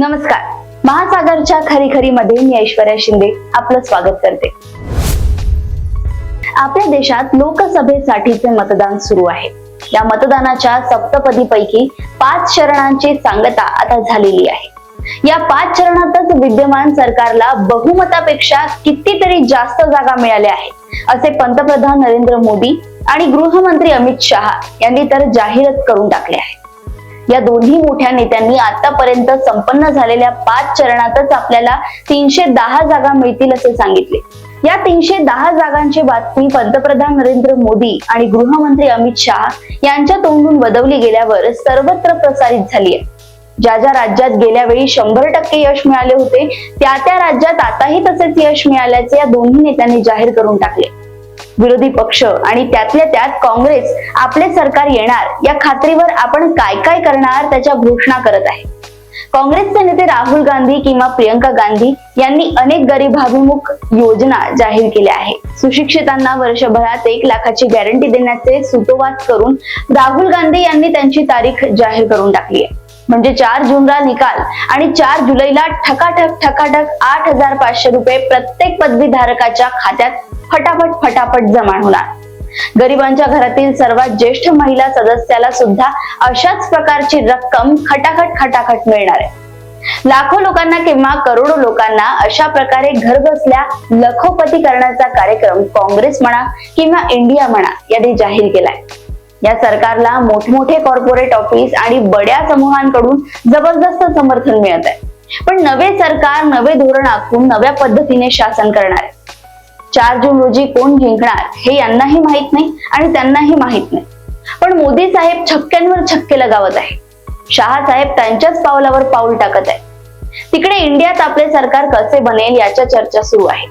नमस्कार. महासागरच्या खरी खरी मध्ये मी ऐश्वर्या शिंदे आपलं स्वागत करते. आपल्या देशात लोकसभेसाठीचे मतदान सुरू आहे. या मतदानाच्या सप्तपदी पैकी पाच चरणांची सांगता आता झालेली आहे. या पाच चरणातच विद्यमान सरकारला बहुमतापेक्षा कितीतरी जास्त जागा मिळाल्या आहेत असे पंतप्रधान नरेंद्र मोदी आणि गृहमंत्री अमित शहा यांनी तर जाहीरच करून टाकले आहे या दोन्ही मोठ्या नेत्यांनी आतापर्यंत संपन्न झालेल्या पाच चरणातच आपल्याला तीनशे दहा जागा मिळतील असे सांगितले. या तीनशे दहा जागांची बातमी पंतप्रधान नरेंद्र मोदी आणि गृहमंत्री अमित शहा यांच्या तोंडून बदवली गेल्यावर सर्वत्र प्रसारित झाली आहे ज्या ज्या राज्यात गेल्या वेळी शंभर टक्के यश मिळाले होते त्या त्या राज्यात आताही तसेच यश मिळाल्याचे या दोन्ही नेत्यांनी जाहीर करून टाकले. विरोधी पक्ष आणि त्यातल्या त्यात काँग्रेस आपले सरकार येणार या खात्रीवर आपण काय काय करणार त्याच्या घोषणा करत आहे. काँग्रेसचे नेते राहुल गांधी किंवा प्रियंका गांधी यांनी अनेक गरीबाभिमुख योजना जाहीर केल्या आहेत. सुशिक्षितांना वर्षभरात एक लाखाची गॅरंटी देण्याचे सुतोवाच करून राहुल गांधी यांनी त्यांची तारीख जाहीर करून टाकली आहे. म्हणजे चार जूनला निकाल आणि चार जुलैला ठकाठक ठकाठक आठ हजार पाचशे रुपये प्रत्येक पदवीधारकाच्या खात्यात फटाफट फटाफट जमा होणार. गरिबांच्या घरातील सर्वात ज्येष्ठ महिला सदस्याला सुद्धा अशाच प्रकारची रक्कम खटाखट खटाखट मिळणार आहे. लाखो लोकांना किंवा करोडो लोकांना अशा प्रकारे घर बसल्या लखोपती करण्याचा कार्यक्रम काँग्रेस म्हणा किंवा इंडिया म्हणा यांनी जाहीर केलाय. या सरकारला मोठमोठे कॉर्पोरेट ऑफिस आणि बड्या समूहांकडून जबरदस्त समर्थन मिळत आहे. पण नवे सरकार नवे धोरण आखून नव्या पद्धतीने शासन करणार आहे. चार जून रोजी कोण जिंकणार हे यांनाही माहीत नाही आणि त्यांनाही माहीत नाही. पण मोदी साहेब छक्क्यांवर छक्के लगावत आहे. शहा साहेब त्यांच्याच पावलावर पाऊल टाकत आहे तिकडे इंडियात आपले सरकार कसे बनेल याच्या चर्चा सुरू आहे.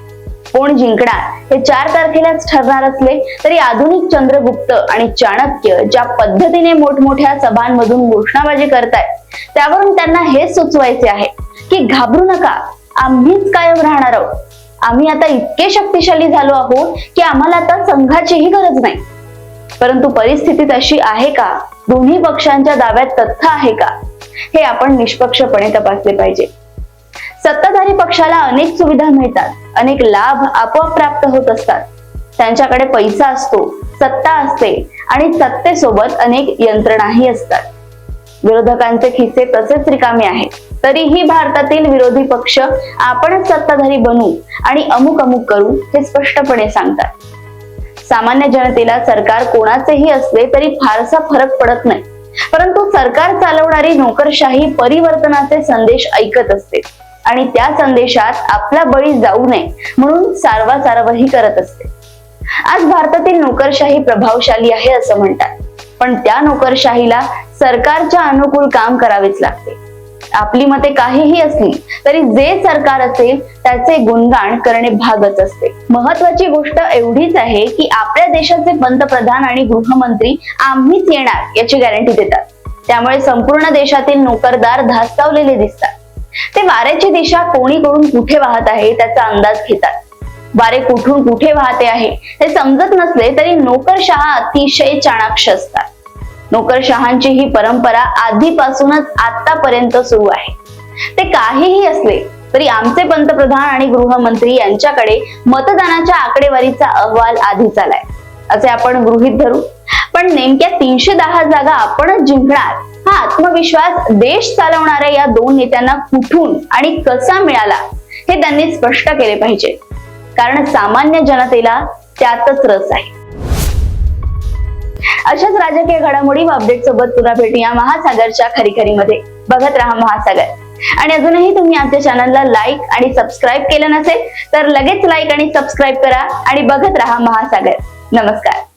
कोण जिंकणार? हे चार तारखेलाच ठरणार असले तरी आधुनिक चंद्रगुप्त आणि चाणक्य ज्या पद्धतीने मोठमोठ्या सभांमधून घोषणाबाजी करतायत त्यावरून त्यांना हेच सुचवायचे आहे की घाबरू नका आम्हीच कायम राहणार आहोत. आम्ही आता इतके शक्तिशाली झालो आहोत की आम्हाला आता संघाचीही गरज नाही. परंतु परिस्थिती तशी आहे का? दोन्ही पक्षांच्या दाव्यात तथ्य आहे का? हे आपण निष्पक्षपणे तपासले पाहिजे. सत्ताधारी पक्षाला अनेक सुविधा मिळतात. अनेक लाभ आपोआप प्राप्त होत असतात. त्यांच्याकडे पैसा असतो सत्ता असते आणि सत्तेसोबत अनेक यंत्रणाही असतात. विरोधकांचे खिसे तसेच रिकामे आहेत. तरीही भारतातील विरोधी पक्ष आपणच सत्ताधारी बनू आणि अमुक अमुक करू हे स्पष्टपणे सांगतात. सामान्य जनतेला सरकार कोणाचेही असले तरी फारसा फरक पडत नाही. परंतु सरकार चालवणारी नोकरशाही परिवर्तनाचे संदेश ऐकत असते. आणि त्या संदेशात आपला बळी जाऊ नये म्हणून सारवासारवही करत असते. आज भारतातील नोकरशाही प्रभावशाली आहे असं म्हणतात. पण त्या नोकरशाहीला सरकारच्या अनुकूल काम करावेच लागते. आपली मते काहीही असली तरी जे सरकार असेल त्याचे गुणगान करणे भागच असते. महत्वाची गोष्ट एवढीच आहे की आपल्या देशाचे पंतप्रधान आणि गृहमंत्री आम्हीच येणार याची गॅरंटी देतात. त्यामुळे संपूर्ण देशातील नोकरदार धास्तावलेले दिसतात. ते वाऱ्याची दिशा कोणीकडून कुठे वाहत आहे त्याचा अंदाज घेतात. वारे कुठून कुठे वाहते आहे हे समजत नसले तरी नोकरशहा अतिशय चाणाक्ष असतात. नोकरशहांची ही परंपरा आधीपासूनच आतापर्यंत सुरू आहे. ते काहीही असले तरी आमचे पंतप्रधान आणि गृहमंत्री यांच्याकडे मतदानाच्या आकडेवारीचा अहवाल आधीच आलाय असे आपण गृहित धरू. पण नेमक्या तीनशे दहा जागा आपणच जिंकणार. हा आत्मविश्वास देश चालवणाऱ्या या दोन नेत्यांना कुठून आणि कसा मिळाला हे त्यांनी स्पष्ट केले पाहिजे. कारण सामान्य जनतेला त्यातच रस आहे. अशाच राजकीय घडामोडी व अपडेट सोबत पुन्हा भेटूया महासागरच्या खरीखरीमध्ये. मध्ये बघत राहा महासागर. आणि अजूनही तुम्ही आमच्या चॅनलला लाईक आणि सबस्क्राईब केलं नसेल तर लगेच लाईक आणि सबस्क्राईब करा आणि बघत राहा महासागर. नमस्कार.